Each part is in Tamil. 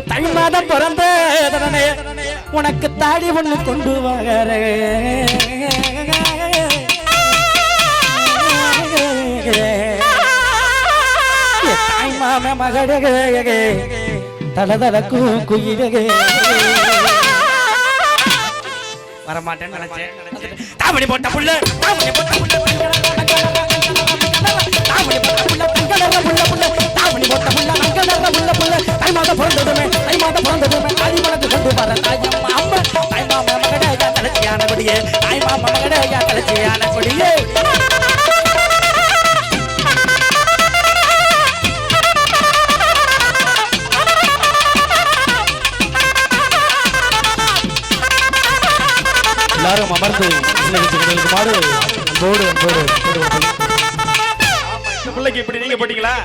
பிறந்ததனே ஒரு தை மாதம் பிறந்ததனே உனக்கு தாடி ஒண்ணு கொண்டு வர தாய் மாம மகடகே தலதலக்கும் குயிலகே வரமாட்டேன்னு நினைச்சேன் தாமடி போட்ட புள்ள தாமடி போட்ட புள்ள தாமடி போட்ட புள்ள புள்ள புள்ள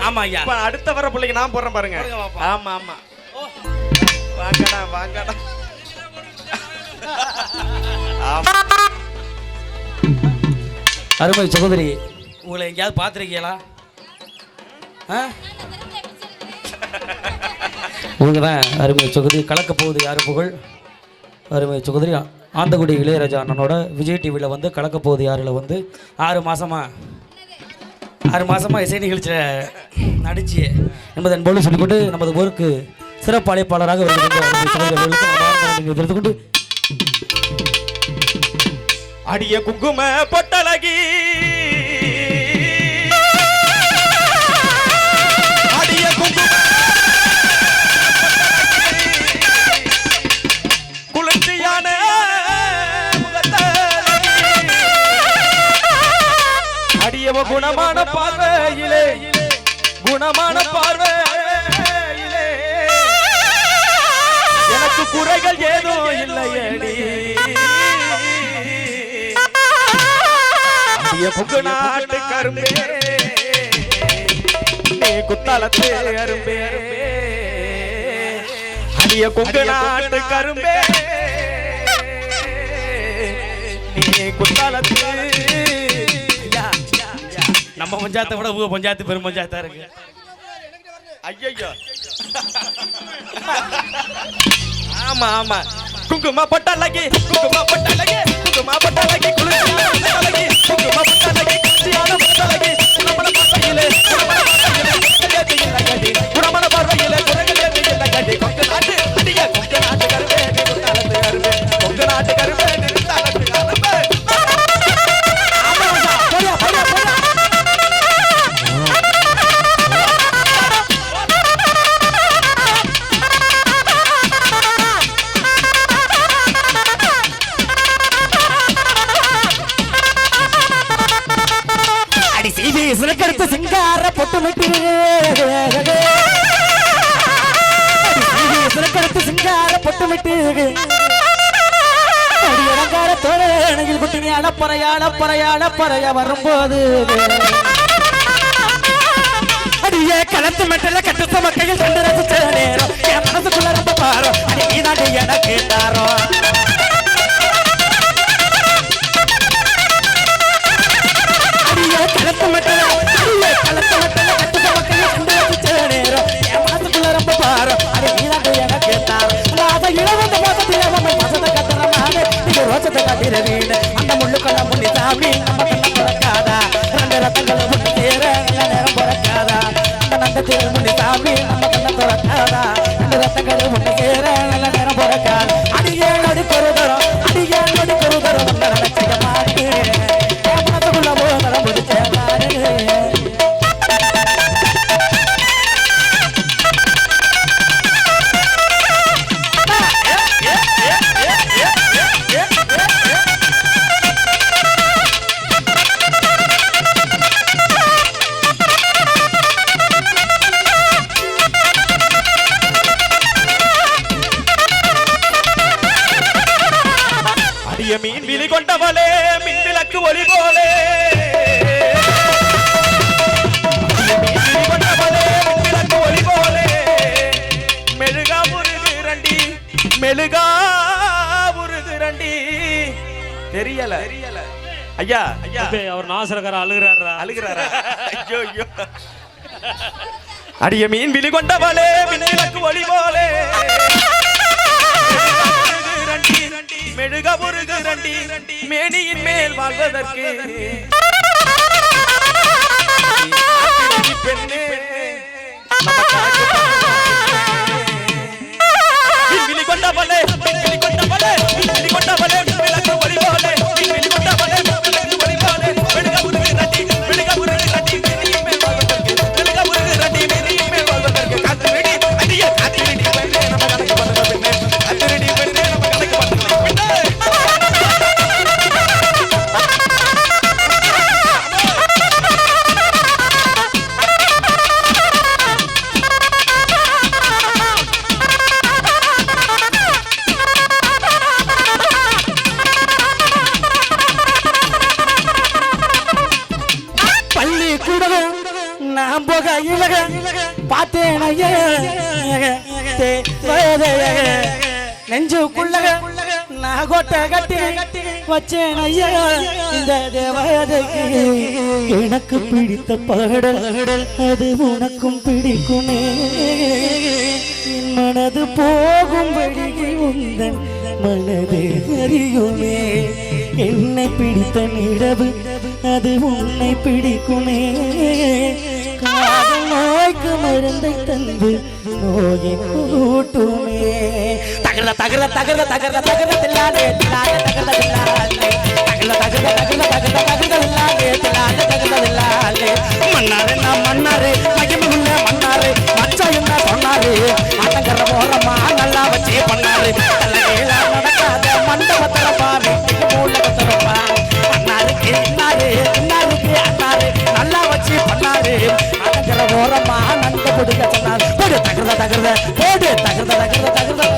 ஆமா ஐயா. இப்ப அடுத்த வர பிள்ளைக்கு நான் போடுறேன் பாருங்க. ஆமா ஆமா வாங்கடா வாங்கடா. அருமை சகோதரி உங்களை எங்கேயாவது பார்த்துருக்கீங்களா? இவங்க தான் அருமை சகோதரி கலக்க போகுது யார் புகழ்? அருமை சகோதரி ஆந்தகுடி இளையராஜா அண்ணனோட விஜய் டிவியில் வந்து கலக்க போகுது யாரில் வந்து? ஆறு மாசமா? ஆறு மாதமாக இசை நிகழ்ச்சியில் நடிச்சு என்பதை போல சொல்லிக்கொண்டு நமது ஊருக்கு சிறப்பு அழைப்பாளராக வருகின்ற அடிய குங்கும பொட்டலகி குணமான பார்வையிலே குணமான பார்வையிலே. எனக்கு குறைகள் ஏதோ இல்லையடி. புக்கு நாட்டு கரும்பே. நீ குத்தாலத்து அரும்பே. அடிய கொங்கு நாட்டு கரும்பே. நீ குத்தாலத்து நம்ம பஞ்சாயத்தை விட உங்க பஞ்சாயத்து பெரும் பஞ்சாயத்தா இருக்கு. ஐயோ ஆமா ஆமா. குங்கும பொட்டலகி குங்கும பொட்டலகி குங்கும பொட்டலகி பொட்டலகி குங்கும பொட்டலகி. பொட்டுமிட்டு சிலக்கடுத்து சிங்கார பொட்டுமிட்டு. அடியலங்கார அடி அலங்கார தோழனையில் குட்டினி அடப்பறைய அடப்பறைய அடப்பறைய வரும்போது. அடியே கலத்து மெட்டல கட்டுத்த சமக்கையில் கண்டு ரசிச்ச நேரம். என் மனசுக்குள்ள ரொம்ப பாரோ அடி நீதாண்டி எனக்கு தாரோ அடியே களத்து மெட்டல இது ரோச்சத்தை வீடு அந்த முள்ளுக்குள்ள முன்னி சாமி நம்ம கண்ண பிறக்காதா? ரெண்டு ரத்தங்களும் முன்னி சேர நேரம் பிறக்காதா? அந்த முன்னி சாமி நம்ம தெரியல. தெரியல. ஐயா. ஐயா. அவர் நாசரக்கார அழுகிறாரா அழுகிறாரா? ஐயோ ஐயோ. அடிய மீன் விழி கொண்டவளே மின்னிலக்கு ஒளி போலே மெழுக முருகு ரண்டி மேனியின் மேல் வாழ்வதற்கு. பெண்ணே. கொண்டவளே கொண்டவளே. வச்சேன் இந்த தேவதைக்கு எனக்கு பிடித்த பாடல் அது உனக்கும் பிடிக்குமே. என் மனது போகும்படி உந்தன் மனது அறியுமே. என்னை பிடித்த நிலவு அது உன்னை பிடிக்குமே. மருந்தை தந்து நோயை கூட்டுமே. தகர தகர தகர தகர தகர தில்லாதே தில்லாதே தகர தில்லாதே. தகர தகர தகர தகர தகர தில்லாதே தில்லாதே தகர தில்லாதே. மன்னாரே நான் மன்னாரே மகிமை மன்னாரே மச்சா என்ன சொன்னாரு? ஆட்டங்கர ஓரமா நல்லா வச்சே பண்ணாரு. தலையில நடக்காத மண்டபத்திரப்பா வீட்டுக்கு மூல அண்ணாருக்கு இன்னாரு? கொடுக்க சொன்னாரு போடு தகர்த தகர்த போடு தகர்த தகர்த தகர்த.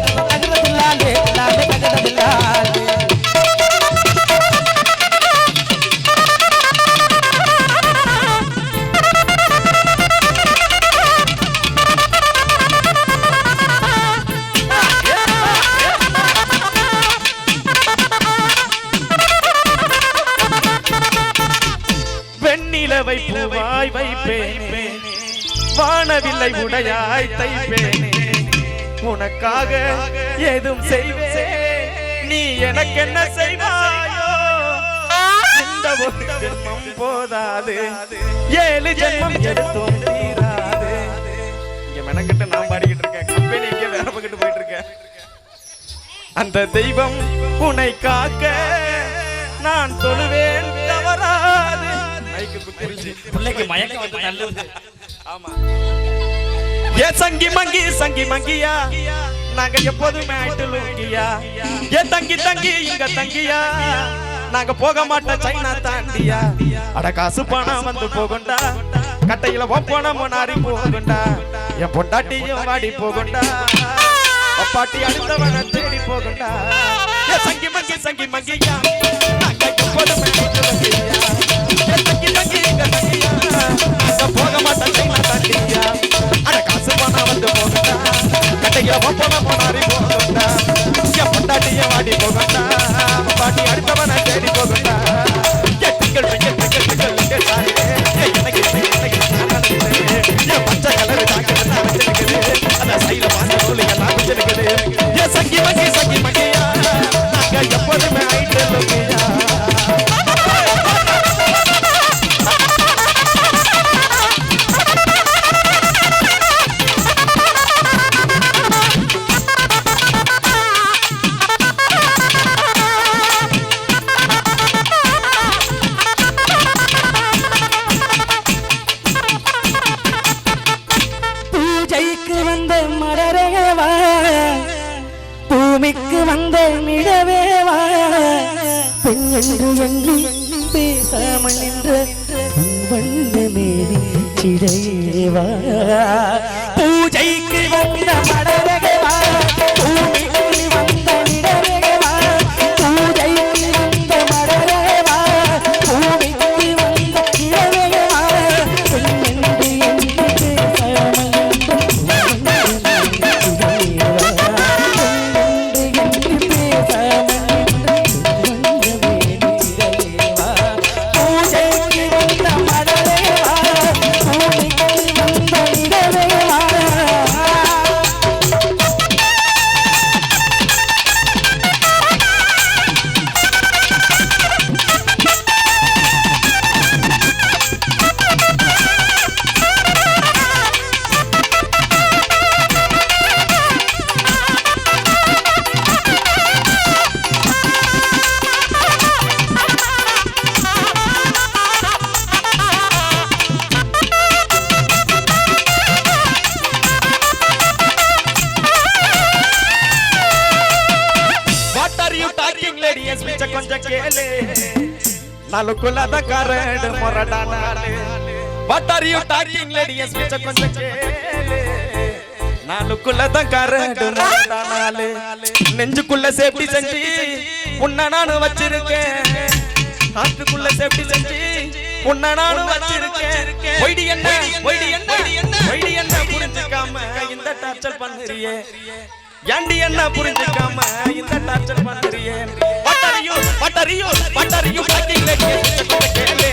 வானவில்லை உடையாய் தைப்பேனே. உனக்காக ஏதும் செய்வேன். நீ எனக்கு என்ன செய்வாயோ? இந்த ஒரு ஜென்மம் போதாது. ஏழு ஜென்மம் எடுத்தும் தீராது. இங்க மெனக்கிட்டு நான் பாடிக்கிட்டு இருக்கேன். கம்பெனி இங்க வேலை பார்க்கிட்டு போயிட்டு இருக்கேன் அந்த தெய்வம் உன்னை காக்க நான் தொழுவேன் தவறாது. பிள்ளைக்கு மயக்கம் வந்து நல்லது ஆமா. ஏ சங்கி மங்கி சங்கி மங்கியா? நாங்க எப்போதுமே ஆயிட்டு ஏ தங்கி தங்கி இங்க தங்கியா? நாங்க போக மாட்டோம் சைனா தாண்டியா? அட காசு பணம் வந்து போகுண்டா? கட்டையில ஒப்பன நாரி போகுண்டா? என் பொண்டாட்டியும் வாடி போகுண்டா? அப்பாட்டி அடுத்தவன தேடி போகுண்டா? ஏ சங்கி மங்கி சங்கி மங்கியா? நாங்க எப்போதுமே ஆயிட்டு ஏ தங்கி தங்கி இங்க தங்கியா? கட்டையில ஒப்பன முன்னாடி போகுண்டா என் பொண்டாட்டிய வாடி போகுண்டா பாட்டி அடுத்தவன தேடி போகுண்டா ஏ திங்கள் திங்கள் திங்கள் திங்கள் திங்கள் சாரி ஏ எனக்கு எனக்கு எனக்கு நான் நினைக்கிறேன் ஏ பச்சை கலர் ஜாக்கெட் நான் வச்சிருக்குது அந்த சைல பாஞ்ச நூலு எல்லாம் வச்சிருக்குது ஏ சங்கி மங்கி சங்கி மங்கியா. நாங்க எப்போதுமே ஆயிட்டு நாளுக்குள்ளதான் கரடு முரடானாலே. What are you talking lady S பிச்ச கொஞ்சம் கேளு. நாளுக்குள்ளதான் கரடு முரடானாலே. நெஞ்சுக்குள்ள சேஃப்டி செஞ்சு. உன்னை நானும் வச்சிருக்கேன். ஹார்ட்டுக்குள்ள சேஃப்டி செஞ்சு. உன்னை நானும் வச்சிருக்கேன். ஒய்டி என்ன? ஒய்டி என்ன? ஒய்டி என்ன? புரிஞ்சுக்காம இந்த டார்ச்சர் பண்ணுறியே. ஏண்டி என்ன புரிஞ்சுக்காம இந்த torture பண்றியே? What are you what are you what கேளு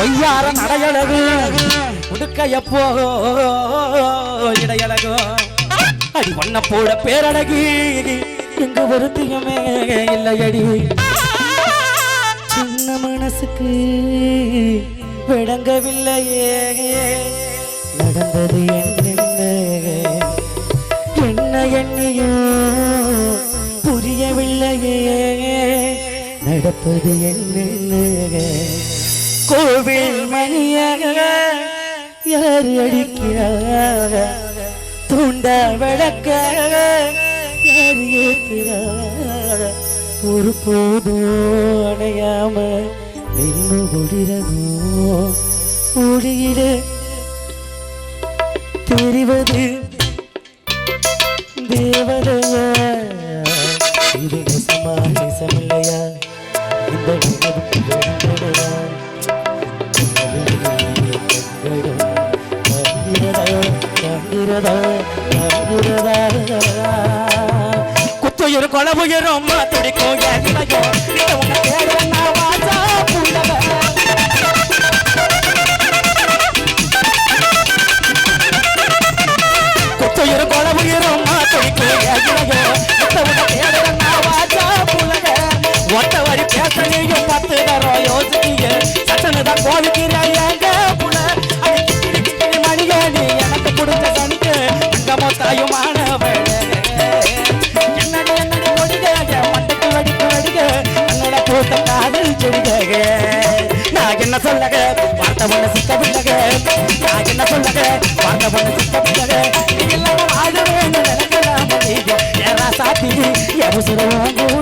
அடி வையார நடையழகு உடுக்கையப்போ இடையழகு. அடி பண்ண போட பேரழகி. இங்கு வருத்தியமே இல்லையடி. சின்ன மனசுக்கு விளங்கவில்லையே. நடந்தது என்னென்ன? என்ன எண்ணியோ புரியவில்லையே. நடப்பது என்னென்ன? கோவில் மணியாக யார் அடிக்கிறாக? தூண்ட விளக்க யார் ஏற்றுறாக ஒரு போதும் அணையாம நின்று ஒளிரதோ ஒளியில தெரிவது குத்துயிர் கொலவுயிரும் துடிக்கும் ஏகிலையோ நீ உன்னை தேடுறா வாசா துடிக்கும் ஒத்த பேசலையும் பத்து தரம் யோசிக்கிய சட்டனுதான் கோவிக்கிறாய் சொல்லக வார்த்தை ஒண்ணு சிக்கவில்லக நான் என்ன சொல்லக வார்த்தை ஒண்ணு சிக்கவில்லக நீ இல்லாம வாழவேன்னு நினைக்கலாம் நீங்க ஏறா சாத்தி எவசுரவும்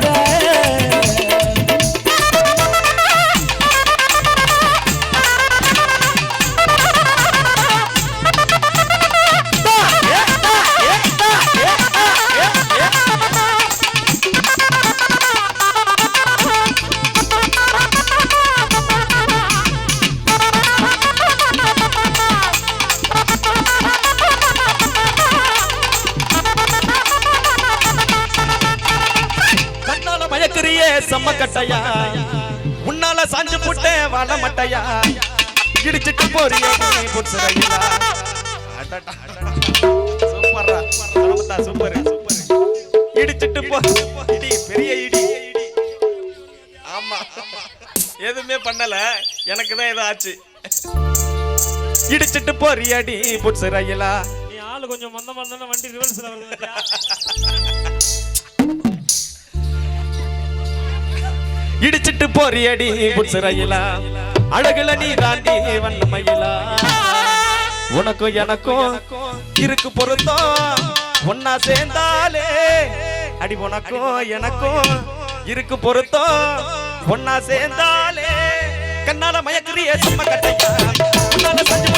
வாழ மட்டையா இடிச்சிட்டு போறியே. நீ புட்சரையிலா அடடா. சூப்பர்ரா. சமத்தா சூப்பர். இடிச்சிட்டு போ. இடி பெரிய இடி. ஆமா எதுவுமே பண்ணல. எனக்கு தான் ஏதோ ஆச்சு. இடிச்சிட்டு போறியடி புட்சரையிலா நீ ஆளு கொஞ்சம் மந்தமா இருந்தாலும் வண்டி ரிவர்ஸ்ல வருது இடிச்சிட்டு போறியடி புட்சரையிலா அழகுல நீ தாண்டி வண்ணமயிலா. உனக்கும் எனக்கும் இருக்கு பொருத்தம். ஒன்னா சேர்ந்தாலே அடி உனக்கும் எனக்கும் இருக்கு பொருத்தம். ஒன்னா சேர்ந்தாலே கண்ணால மயக்கிறிய சும்மா கட்டையா உன்னால செஞ்சு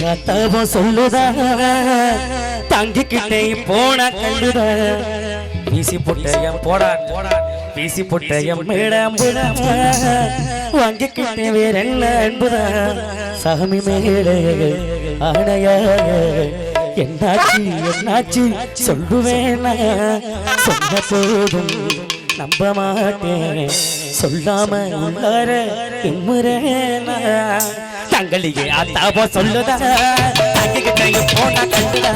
தவம் சொல்லுதா? தங்கிக்கிட்டே போன கண்டுத வீசி புட்டையம் போடா போடா வீசி புட்டையம் மேடம். வாங்கிக்கிட்டே வேற என்ன அன்புதா? சாமி மேலே ஆணையா? என்னாச்சு என்னாச்சு? சொல்லுவேனா? சொன்ன போதும் நம்ப மாட்டேன். சொல்லாம உள்ளார இம்முறேனா தங்களியே அத்தாவோ சொல்லுதா? தங்கிக்கிட்ட போனா கண்டுதா?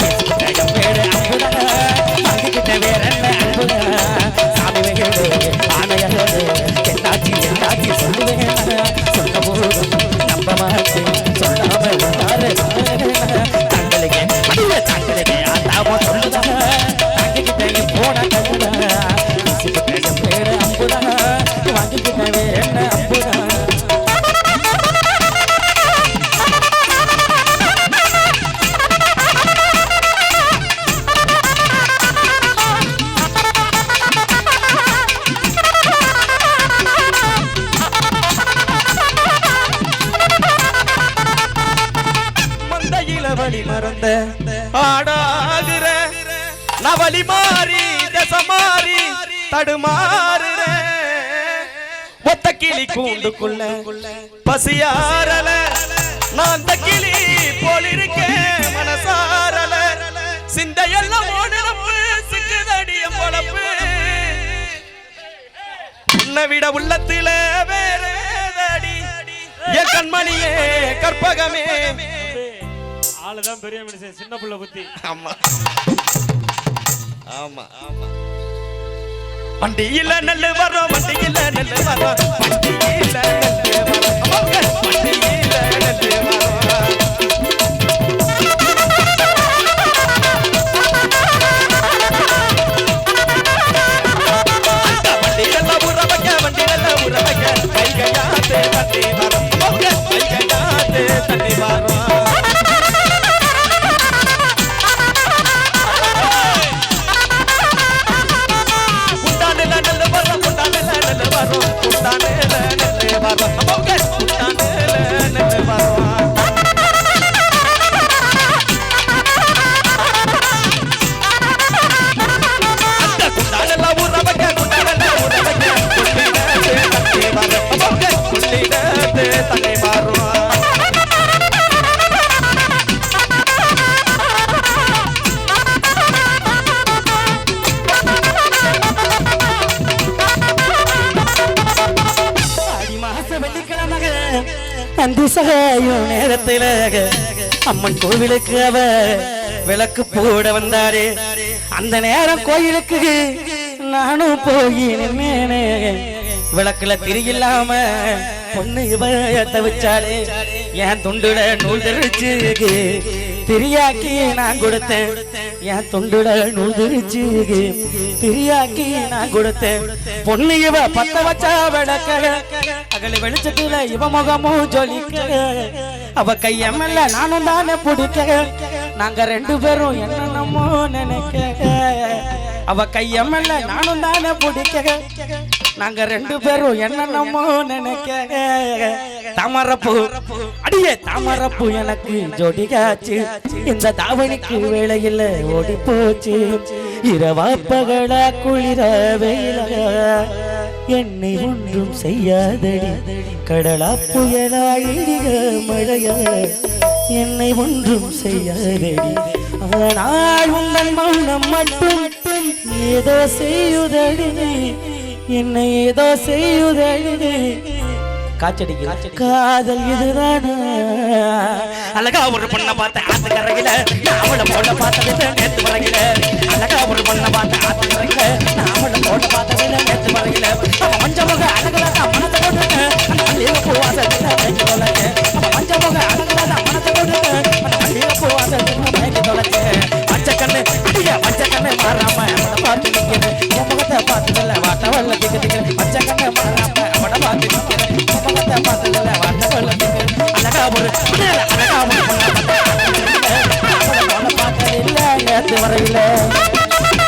பேசிக்கிட்ட பேரு அன்புதா தங்கிக்கிட்ட வேற என்ன அன்புதா சாமி வேறு ஆணையா என்னாச்சு என்னாச்சு சொல்லுவேன்? சொல்ல போதும் நம்ப மாட்டேன் சொல்லாம உள்ளார தங்களுக்கு அடியே தங்களுக்கு அத்தாவோ சொல்லுதா? தங்கிக்கிட்ட கூண்டுக்குள்ள பசியாரல நான் அந்த கிளி போல் இருக்கேன் மனசாரல சிந்தையெல்லாம் ஓடுறப்பு சிக்குதடிய பொழப்பு உன்னை விட உள்ளத்தில வேற ஏதடி? என் கண்மணியே கற்பகமே. ஆளுதான் பெரிய மனுஷன் சின்ன புள்ள புத்தி. ஆமா ஆமா. ஆமா. வண்டியில நெல்லு வரோம் வண்டியில நெல்லு வரோம். வண்டியில நெல்லு வரும். வண்டியில தண்ணி வரும் தண்ணி வரும். அந்தி சகாயும் அம்மன் கோவிலுக்கு அவ விளக்கு போட வந்தாரு. அந்த நேரம் கோயிலுக்கு நானும் போய் நின்னேனே. விளக்குல திரியில்லாம பொண்ணு இவ தவிச்சாலே என் துண்டுல நூல் தெரிச்சு திரியாக்கி நான் கொடுத்தேன். என் தொண்டுல நூல் பிரியாக்கி நான் கொடுத்தேன். பொண்ணு இவ பத்த வச்சா விளக்க அகல வெளிச்சத்துல இவ முகமும் ஜொலிக்க அவ கையமல்ல நானும் தானே பிடிக்க நாங்க ரெண்டு பேரும் என்னென்னமோ நினைக்க அவ கையமல்ல நானும் தானே பிடிக்க நாங்க ரெண்டு பேரும் என்னென்னமோ நினைக்க தாமரப்பூ. அடியே தாமரப்பூ எனக்கு ஜோடிகாச்சு இந்த தாவணிக்கு வேலையில் ஓடி போச்சு. இரவா பகலா குளிர வெயில என்னை ஒன்றும் செய்யாதடி. கடலா புயலா இடிக மழையா. என்னை ஒன்றும் செய்யாதடி. ஆனால் உங்கள் மௌனம் மட்டும் ஏதோ செய்யுதடி. என்னை ஏதோ செய்யுதடி காய்ச்சடிக்கு காதல் இதுதானா. அழகா ஒரு பொண்ணை பார்த்த ஆத்து கரையில. அவளை போல பார்த்ததில்ல நேத்து வரையில அழகா ஒரு பொண்ணை பார்த்த ஆத்து கரையில. அவளை போல பார்த்ததில்ல நேத்து வரையில மஞ்ச முக அழகுல தான் மனத்தை போட்டுட்டு அந்த மல்லிகை பூ வாசத்துல மஞ்ச முக அழகுல தான் மனத்தை போட்டுட்டு அந்த மல்லிகை பூ வாசத்துல மயங்கி தொலைச்சு. பச்சை கண்ணு அடிய பச்சை கண்ணு மாறாம நேத்து வரையில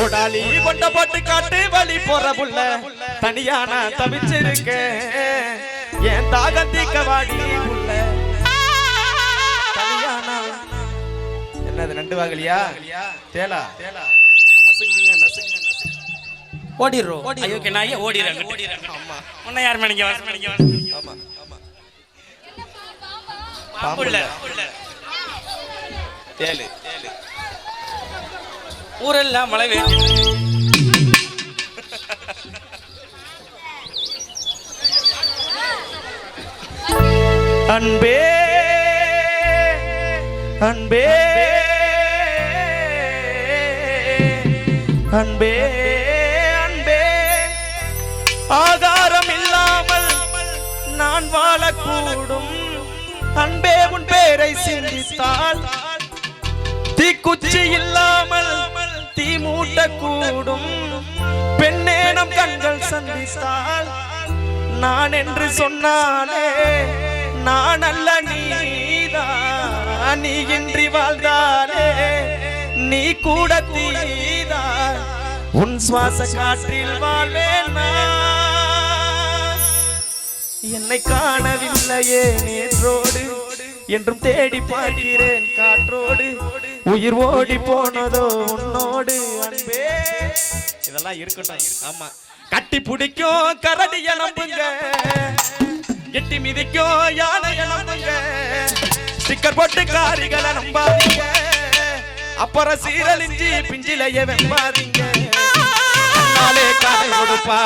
ஓடாலி கொண்ட போட்டு காட்டு வழி போற புள்ள. தனியா நான் தவிச்சிருக்கேன். என் தாகம் தீக்க வாடி புள்ள. என்னது ரெண்டு வாகலியா? தேலா. ஓடிடுறோம் ஐயோ நாயே ஓடிடுறாங்க ஓடிடுறாங்க உன்னை யார் மணிக்கு வர மணிக்கு வர ஆமா ஆமா. பாம்புள்ள தேலு தேலு. ஊரெல்லாம் மழை பெய்யுது. அன்பே அன்பே. அன்பே அன்பே. ஆதாரம் இல்லாமல் நான் வாழக்கூடும். அன்பே உன் பேரை சிந்தித்தால் தீக்குச்சி இல்லாமல் தீ மூட்டக்கூடும். பெண்ணே நம் கண்கள் சந்தித்தால் நான் என்று சொன்னாலே நான் அல்ல நீதான் நீ இன்றி வாழ்ந்தாலே நீ கூட தீ உன் சுவாச காற்றில் வாழ்வேன் என்னை காணவில்லையே நேற்றோடு. என்றும் தேடி பார்க்கிறேன் காற்றோடு. உயிர் ஓடி போனதோ உன்னோடு அன்பே. இதெல்லாம் இருக்கட்டும். ஆமா. கட்டி பிடிக்கும் கரடி நம்புங்க எட்டி மிதிக்கும் யானை நம்புங்க ஸ்டிக்கர் போட்டு காரிகளை நம்பாதீங்க. அப்புறம் சீரழிஞ்சி பிஞ்சிலைய வெம்பாதீங்க. நாளே காதல் கொடுப்பா.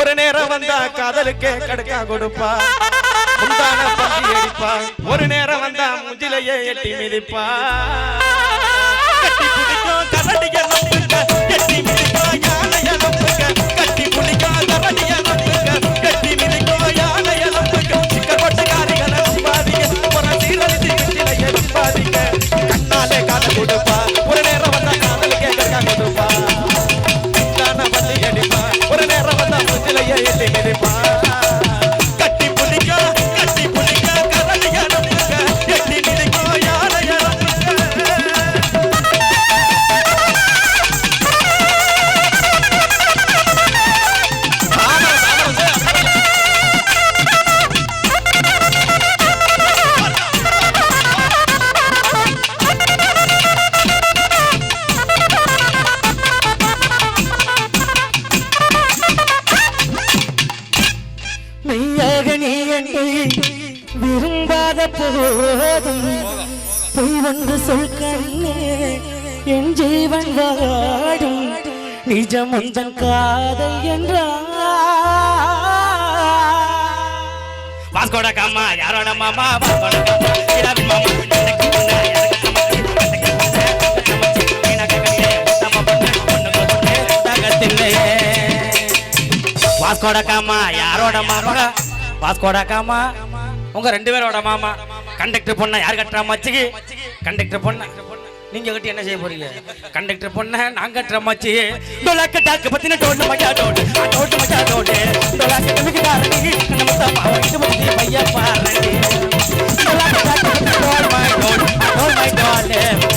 ஒரு நேரம் வந்தா காதலுக்கே கடுக்கா கொடுப்பா. முந்தான பந்தி அடிப்பா. ஒரு நேரம் வந்தா முஞ்சிலையே எட்டி மிதிப்பா. கட்டி பிடிக்கும் வந்து சொல் கண்ணே என் ஜீவன் வாடும் நிஜம் உந்தன் காதல் என்ற. காமா யாரோட மாமா வாஸ்கோட காமா மாமா யாரோட மாமா வாஸ்கோட காமா உங்க ரெண்டு பேரோட மாமா கண்டக்டர் பொண்ண யார் கட்டுறா மச்சுக்கு கண்டக்டர் பொண்ண நீங்க கட்டி என்ன செய்ய போறீங்க? கண்டக்டர் பொண்ண நான் கட்டுற மச்சி. டோலாக்க டாக்கு பத்தின டோட்டு மச்சா டோட்டு. ஆ டோட்டு மச்சா டோட்டு. டோலாக்க கமிக்கு காரணி நம்ம தம்மா இது மச்சி பையா பாரணி டோலாக்க டாக்கு பத்தின டோல் மை டோல் டோல் மை டோல்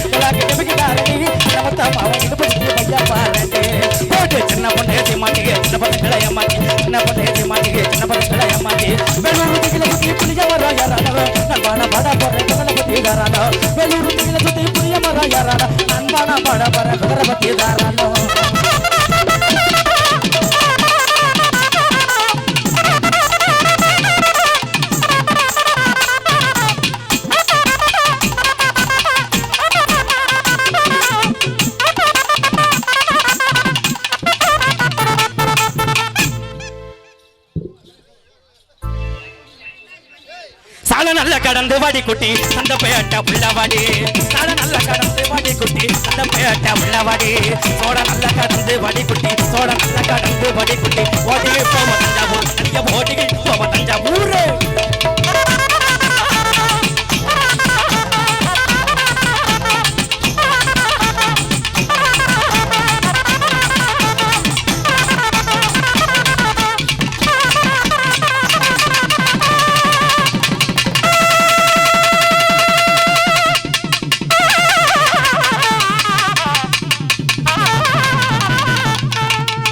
டோலாக்க கமிக்கு காரணி நம்ம தம்மா இது மச்சி பையா பாரணி போட்டு சின்ன பொண்ணு ஏத்தி மாட்டிக்கு சின்ன பொண்ணு கிளைய மாட்டி சின்ன பொண்ணு ஏத்தி மாட்டிக்கு சின்ன பொண்ணு கிளைய மாட்டி. வெள்ளூர் வீட்டுல குத்தி புளிஜ வர யாரா? யாரானவ நான் பாட பாட போறேன் கதல பத்தி யாரானோ வெளியூர் சுத்தி புரிய மரம் யாரானோ அன்பான பட பர குதிர பத்தி தாரானோ கடந்து வாடி குட்டி அந்த பேட்ட உள்ள வாடி தல நல்ல கடந்து வாடி குட்டி அந்த பேட்ட உள்ள வாடி சோட நல்ல கடந்து வாடி குட்டி சோட நல்ல கடந்து வாடி குட்டி ஓடி போம தஞ்சாவூர் ஓடி போம தஞ்சாவூர்